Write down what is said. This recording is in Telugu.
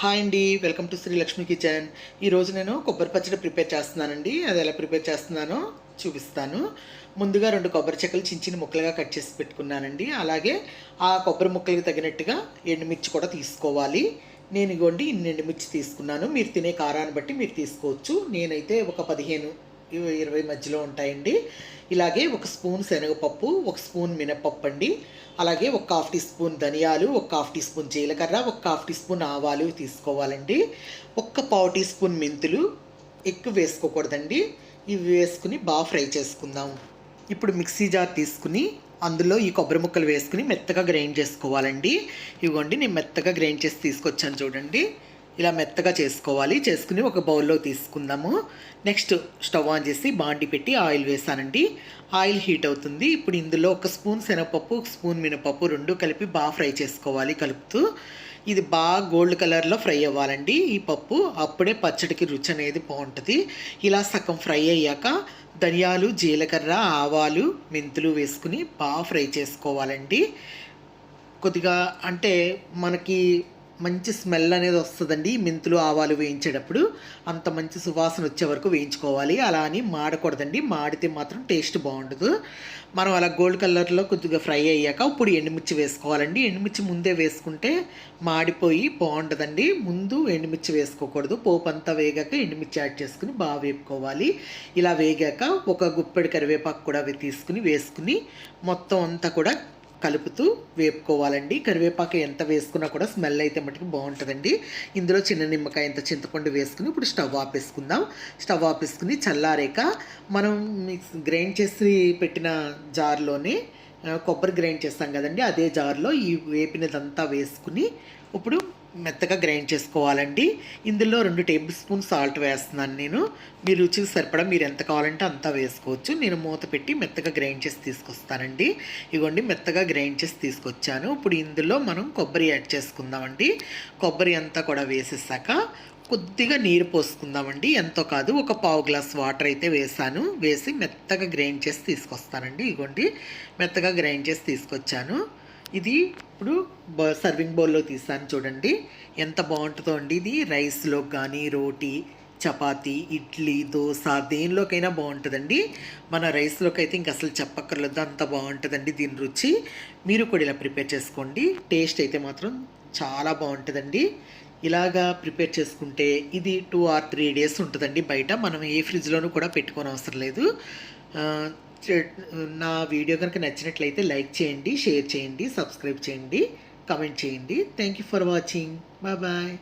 హాయ్ అండి welcome to Sri Lakshmi kitchen ఈరోజు నేను కొబ్బరి పచ్చడి ప్రిపేర్ చేస్తున్నానండి. అది ఎలా ప్రిపేర్ చేస్తున్నానో చూపిస్తాను. ముందుగా రెండు కొబ్బరి చెక్కలు చిన్న చిన్న ముక్కలుగా కట్ చేసి పెట్టుకున్నానండి. అలాగే ఆ కొబ్బరి ముక్కలకు తగినట్టుగా ఎండుమిర్చి కూడా తీసుకోవాలి. నేను ఇగోండి ఇన్ని ఎండుమిర్చి తీసుకున్నాను. మీరు తినే కారాన్ని బట్టి మీరు తీసుకోవచ్చు. నేనైతే ఒక పదిహేను ఇరవై ఇరవై మధ్యలో ఉంటాయండి. ఇలాగే ఒక స్పూన్ శనగపప్పు ఒక స్పూన్ మినపప్పు అండి. అలాగే ఒక హాఫ్ టీ స్పూన్ ధనియాలు ఒక హాఫ్ టీ స్పూన్ జీలకర్ర ఒక హాఫ్ టీ స్పూన్ ఆవాలు తీసుకోవాలండి. ఒక్క పావు టీ స్పూన్ మెంతులు ఎక్కువ వేసుకోకూడదండి. ఇవి వేసుకుని బాగా ఫ్రై చేసుకుందాం. ఇప్పుడు మిక్సీ జార్ తీసుకుని అందులో ఈ కొబ్బరి ముక్కలు వేసుకుని మెత్తగా గ్రైండ్ చేసుకోవాలండి. ఇవ్వండి నేను మెత్తగా గ్రైండ్ చేసి తీసుకొచ్చాను చూడండి. ఇలా మెత్తగా చేసుకోవాలి. చేసుకుని ఒక బౌల్లో తీసుకుందాము. నెక్స్ట్ స్టవ్ ఆన్ చేసి బాండి పెట్టి ఆయిల్ వేసానండి. ఆయిల్ హీట్ అవుతుంది. ఇప్పుడు ఇందులో ఒక స్పూన్ శనగపప్పు ఒక స్పూన్ మినపప్పు రెండు కలిపి బాగా ఫ్రై చేసుకోవాలి కలుపుతూ. ఇది బాగా గోల్డ్ కలర్లో ఫ్రై అవ్వాలండి. ఈ పప్పు అప్పుడే పచ్చడికి రుచి అనేది బాగుంటుంది. ఇలా సగం ఫ్రై అయ్యాక ధనియాలు జీలకర్ర ఆవాలు మెంతులు వేసుకుని బాగా ఫ్రై చేసుకోవాలండి. కొద్దిగా అంటే మనకి మంచి స్మెల్ అనేది వస్తుందండి మెంతులు ఆవాలు వేయించేటప్పుడు. అంత మంచి సువాసన వచ్చే వరకు వేయించుకోవాలి. అలా అని మాడకూడదండి. మాడితే మాత్రం టేస్ట్ బాగుండదు. మనం అలా గోల్డ్ కలర్లో కొద్దిగా ఫ్రై అయ్యాక ఇప్పుడు ఎండుమిర్చి వేసుకోవాలండి. ఎండుమిర్చి ముందే వేసుకుంటే మాడిపోయి బాగుండదండి. ముందు ఎండుమిర్చి వేసుకోకూడదు. పోపు అంతా వేగాక ఎండుమిర్చి యాడ్ చేసుకుని బాగా వేపుకోవాలి. ఇలా వేగాక ఒక గుప్పెడు కరివేపాకు కూడా తీసుకుని వేసుకుని మొత్తం అంతా కూడా కలుపుతూ వేపుకోవాలండి. కరివేపాకు ఎంత వేసుకున్నా కూడా స్మెల్ అయితే మటుకు బాగుంటుందండి. ఇందులో చిన్న నిమ్మకాయ ఎంత చింతపండు వేసుకుని ఇప్పుడు స్టవ్ ఆపేసుకుందాం. స్టవ్ ఆపేసుకుని చల్లారాక మనం మిక్స్ గ్రైండ్ చేసి పెట్టిన జార్లోనే కొబ్బరి గ్రైండ్ చేస్తాం కదండి. అదే జార్లో ఈ వేపినదంతా వేసుకుని ఇప్పుడు మెత్తగా గ్రైండ్ చేసుకోవాలండి. ఇందులో రెండు టేబుల్ స్పూన్ సాల్ట్ వేస్తున్నాను నేను. మీ రుచికి సరిపడా మీరు ఎంత కావాలంటే అంతా వేసుకోవచ్చు. నేను మూత పెట్టి మెత్తగా గ్రైండ్ చేసి తీసుకొస్తానండి. ఇగోండి మెత్తగా గ్రైండ్ చేసి తీసుకొచ్చాను. ఇప్పుడు ఇందులో మనం కొబ్బరి యాడ్ చేసుకుందామండి. కొబ్బరి అంతా కూడా వేసేసాక కొద్దిగా నీరు పోసుకుందామండి. ఎంతో కాదు ఒక పావు గ్లాస్ వాటర్ అయితే వేసాను. వేసి మెత్తగా గ్రైండ్ చేసి తీసుకొస్తానండి. ఇగోండి మెత్తగా గ్రైండ్ చేసి తీసుకొచ్చాను. ఇది ఇప్పుడు బ- సర్వింగ్ బౌల్లో తీసాను చూడండి. ఎంత బాగుంటుందో అండి ఇది? రైస్లో కానీ రోటీ చపాతీ ఇడ్లీ దోశ దేనిలోకైనా బాగుంటుందండి. మన రైస్లోకి అయితే ఇంక అసలు చెప్పక్కర్లేదు. అంత బాగుంటుందండి దీని రుచి. మీరు కూడా ఇలా ప్రిపేర్ చేసుకోండి. టేస్ట్ అయితే మాత్రం చాలా బాగుంటుందండి. ఇలాగా ప్రిపేర్ చేసుకుంటే ఇది టూ ఆర్ త్రీ డేస్ ఉంటుందండి బయట. మనం ఏ ఫ్రిడ్జ్లోనూ కూడా పెట్టుకోని అవసరం లేదు నా వీడియో కనుక నచ్చినట్లయితే లైక్ చేయండి షేర్ చేయండి సబ్స్క్రైబ్ చేయండి కమెంట్ చేయండి. Thank you for watching bye bye